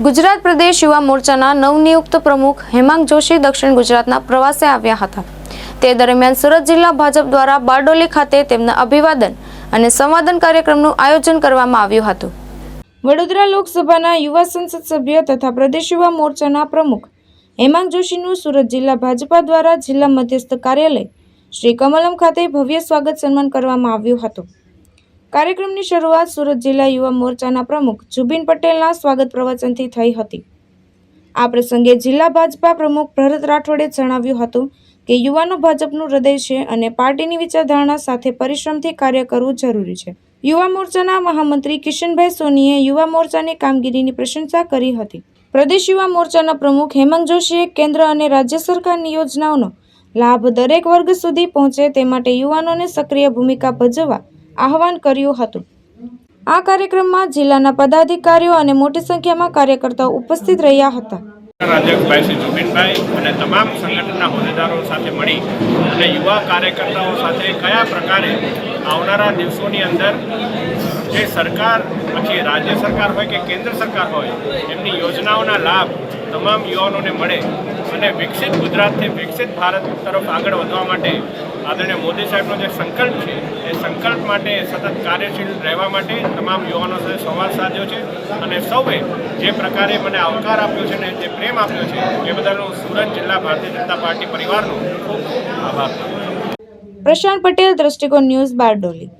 ગુજરાત પ્રદેશ યુવા મોરચાના નવનિયુક્ત પ્રમુખ હેમાંગ જોશી દક્ષિણ ગુજરાતના પ્રવાસે આવ્યા હતા. તે દરમિયાન સુરત જિલ્લા ભાજપ દ્વારા બારડોલી ખાતે તેમના અભિવાદન અને સંવાદન કાર્યક્રમનું આયોજન કરવામાં આવ્યું હતું. વડોદરા લોકસભાના યુવા સંસદ સભ્ય તથા પ્રદેશ યુવા મોરચાના પ્રમુખ હેમાંગ જોશીનું સુરત જિલ્લા ભાજપા દ્વારા જિલ્લા મધ્યસ્થ કાર્યાલય શ્રી કમલમ ખાતે ભવ્ય સ્વાગત સન્માન કરવામાં આવ્યું હતું. કાર્યક્રમની શરૂઆત સુરત જિલ્લા યુવા મોરચાના પ્રમુખ જુબિન પટેલના સ્વાગત પ્રવચનથી થઈ હતી. આ પ્રસંગે જિલ્લા ભાજપા પ્રમુખ ભરત રાઠોડે જણાવ્યું હતું કે, યુવાનો ભાજપનું હૃદય છે અને પાર્ટીની વિચારધારણા સાથે પરિશ્રમથી કાર્ય કરવું જરૂરી છે. યુવા મોરચાના મહામંત્રી કિશનભાઈ સોનીએ યુવા મોરચાની કામગીરીની પ્રશંસા કરી હતી. પ્રદેશ યુવા મોરચાના પ્રમુખ હેમંત જોશીએ કેન્દ્ર અને રાજ્ય સરકારની યોજનાઓનો લાભ દરેક વર્ગ સુધી પહોંચે તે માટે યુવાનોને સક્રિય ભૂમિકા ભજવવા આહવાન કર્યું હતું. આ કાર્યક્રમમાં જિલ્લાના પદાધિકારીઓ અને મોટી સંખ્યામાં કાર્યકર્તાઓ ઉપસ્થિત રહ્યા હતા. રાજકભાઈ શ્રી જુબિનભાઈ અને તમામ સંગઠનના હોદ્દેદારો સાથે મળી અને યુવા કાર્યકર્તાઓ સાથે કયા પ્રકારે આવનારા દિવસોની અંદર જે સરકાર, પછી રાજ્ય સરકાર હોય કે કેન્દ્ર સરકાર હોય, એમની યોજનાઓના લાભ તમામ યુવાનોને મળે અને વિકસિત ગુજરાતથી વિકસિત ભારત તરફ આગળ વધવા માટે આદરણીય મોદી સાહેબનો જે સંકલ્પ છે, એ સંકલ્પ માટે સતત કાર્યશીલ રહેવા માટે તમામ યુવાનો સાથે સંવાદ સાધ્યો છે અને સૌએ જે પ્રકારે મને આવકાર આપ્યો છે ને જે પ્રેમ આપ્યો છે, એ બદલ સુરત જિલ્લા ભારતીય જનતા પાર્ટી પરિવારનો ખૂબ ખૂબ આભાર પ્રશાંત પટેલ, દ્રષ્ટિકોણ ન્યૂઝ બારડોલી.